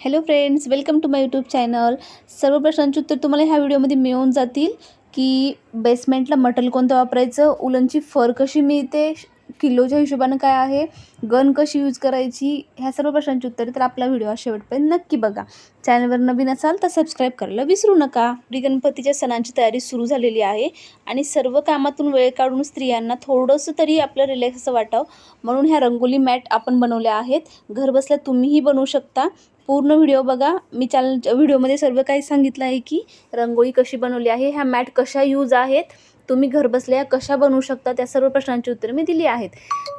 Hello friends welcome to my YouTube channel सर्व प्रश्नांची उत्तर तुम्हाला ह्या व्हिडिओमध्ये मिळून जातील की बेसमेंटला मटेरियल कोणतं वापरायचं उलनची फर कशी मिळते किलोच्या हिशोबानं काय आहे? गन कशी यूज करायची? ह्या सर्व प्रश्नांची उत्तरे तर आपला व्हिडिओ शेवटपर्यंत नक्की बघा. चॅनलवर नवीन असाल तर सबस्क्राईब करायला विसरू नका. श्री गणपतीच्या सणांची तयारी सुरू झालेली आहे आणि सर्व कामातून वेळ काढून स्त्रियांना थोडंसं तरी आपलं रिलॅक्स असं वाटावं. म्हणून ह्या रंगोली मॅट आपण बनवल्या आहेत. घरबसल्या तुम्हीही बनवू शकता. पूर्ण व्हिडिओ बघा. मी चॅनल व्हिडिओमध्ये सर्व काही सांगितलं आहे की रंगोळी कशी बनवली आहे ह्या मॅट कशा यूज आहेत तुम्ही घरबसल्या कशा बनवू शकता त्या सर्व प्रश्नांची उत्तरं मी दिली आहेत.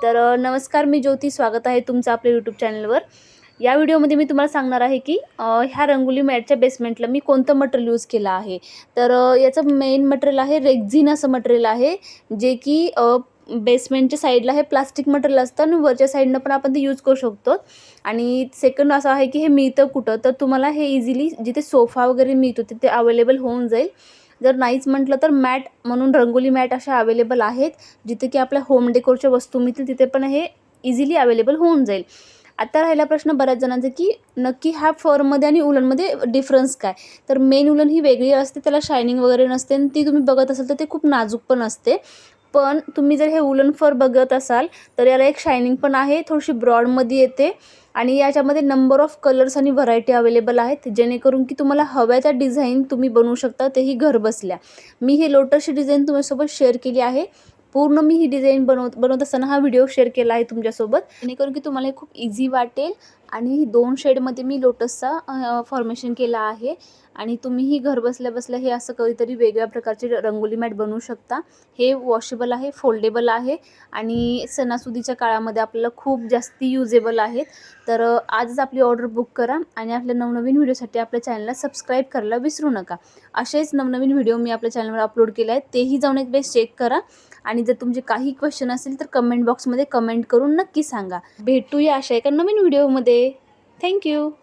तर नमस्कार मी ज्योती. स्वागत आहे तुमचं आपल्या यूट्यूब चॅनलवर या व्हिडिओमध्ये मी तुम्हाला सांगणार आहे की ह्या रंगोली मॅटच्या बेसमेंटला मी कोणतं मटेरियल यूज केलं आहे? तर याचं मेन मटेरियल आहे रेग्झिन असं मटेरियल आहे जे की बेसमेंटच्या साईडला हे प्लास्टिक मटेरियल असतं आणि वरच्या साईडनं पण आपण ते यूज करू शकतो. आणि सेकंड असं आहे की हे मिळतं कुठं? तर तुम्हाला हे इझिली जिथे सोफा वगैरे मिळतो तिथे अवेलेबल होऊन जाईल. जर नाहीच म्हटलं तर मॅट म्हणून रंगोली मॅट अशा अवेलेबल आहेत जिथे की आपल्या होम डेकोरच्या वस्तू मिळतील तिथे पण हे इझिली अवेलेबल होऊन जाईल. आता राहिला प्रश्न बऱ्याच जणांचा की नक्की ह्या फरमध्ये आणि उलनमध्ये डिफरन्स काय? तर मेन उलन ही वेगळी असते त्याला शायनिंग वगैरे नसते आणि ती तुम्ही बघत असाल तर ते खूप नाजूक पण असते. पण तुम्ही जर हे उलन फर बघत असाल तर याला एक शायनिंग पण आहे थोडीशी ब्रॉडमध्ये येते. आणि याच्यामध्ये नंबर ऑफ कलर्स आणि व्हरायटी अवेलेबल आहेत जेणेकरून की तुम्हाला हव्या त्या डिझाईन तुम्ही बनवू शकता तेही घर बसल्या. मी हे लोटसची डिझाईन तुमच्यासोबत शेअर केली आहे. पूर्ण मी ही डिझाईन बनवत बनवत असताना हा व्हिडिओ शेअर केला आहे तुमच्यासोबत. जेणेकरून की तुम्हाला हे खूप इझी वाटेल. आणि ही दोन शेडमध्ये मी लोटसचा फॉर्मेशन केला आहे. आणि तुम्हीही घर बसल्या बसल्या हे असं कधीतरी वेगळ्या प्रकारचे रंगोली मॅट बनवू शकता. हे वॉशेबल आहे फोल्डेबल आहे आणि सणासुदीच्या काळामध्ये आपल्याला खूप जास्ती युजेबल आहेत. तर आजच आपली ऑर्डर बुक करा आणि आपल्या नवनवीन व्हिडिओसाठी आपल्या चॅनलला सबस्क्राईब करायला विसरू नका. असेच नवनवीन व्हिडिओ मी आपल्या चॅनलवर अपलोड केले आहेत तेही जाऊन एक बेस चेक करा. आणि जर तुमचे काही क्वेश्चन असेल तर कमेंट बॉक्समध्ये कमेंट करून नक्की सांगा. भेटूया अशा एका नवीन व्हिडिओमध्ये Thank you.